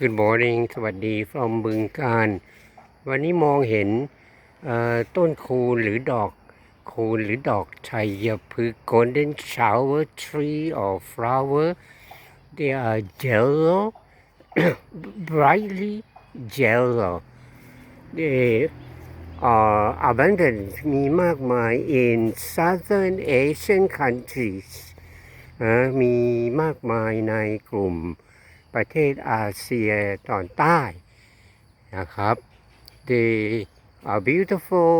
Good morning สวัสดี from บึงการ วันนี้มองเห็นต้นคูณหรือดอกคูณหรือดอกชัยพฤกษ์ golden shower tree or flower they are yellow brightly yellow they are abundant มีมากมาย in southern Asian countries มีมากมายในกลุ่ม ประเทศอาเซียตอนใต้นะครับ they are beautiful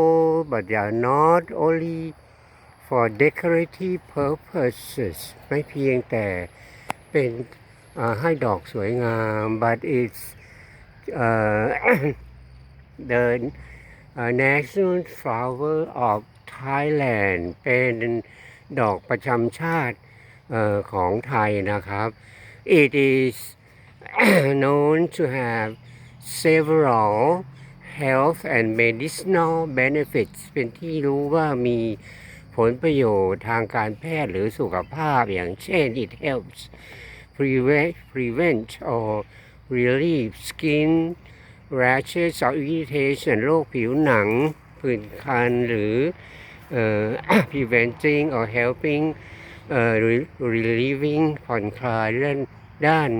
but they are not only for decorative purposes ไม่เพียงแต่เป็นให้ดอกสวยงาม but it's uh, the uh, national flower of Thailand เป็นดอกประจำชาติของไทยนะครับ it is known to have several health and medicinal benefits เป็นที่รู้ว่ามีผลประโยชน์ทางการแพทย์หรือสุขภาพอย่างเช่น it helps prevent prevent or relieve skin rashes or irritation โรคผิวหนังผื่นคันหรือ preventing or helping relieving ผ่อนคลายด้านด้าน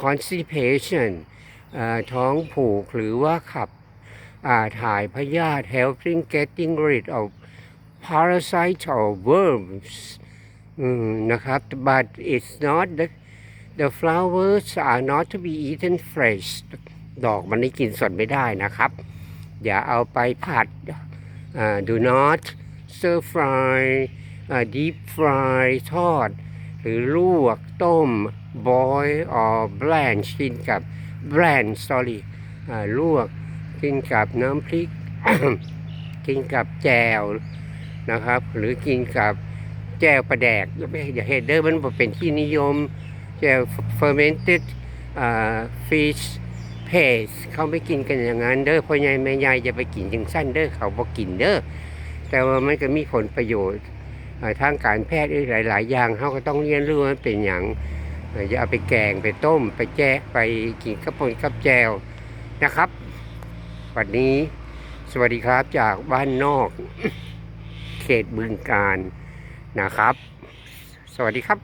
constipation ท้องผูกหรือว่าขับถ่ายพยาธิ helping getting rid of parasites or worms นะครับ but it's not the the flowers are not to be eaten fresh ดอกมันนี่กินสดไม่ได้นะครับ อย่าเอาไปผัด do not stir fry deep fry ทอด หรือลวกต้ม boil or blanch กินกับ blanch sorry อ่าลวกกินกับน้ำพริก กินกับแจวนะครับ หรือกินกับแจวปลาแดกอย่าเห็นเด้อมันเป็นที่นิยมแจว fermented fish paste เขาไม่กินกันอย่างนั้นเด้อพ่อใหญ่แม่ใหญ่จะไปกินจังสั้นเด้อเขาบ่กินเด้อแต่ว่ามันก็มีผลประโยชน์ ทางการแพทย์หลาย ๆ อย่างเขาก็ต้องเรียนรู้มันเป็นอย่างเอ่ออย่าเอาไปแกงไปต้ม ไปแจ๊ไปกินกระปงกับแจวนะครับ วันนี้สวัสดีครับจากบ้านนอก เขตบึงการนะครับ สวัสดีครับ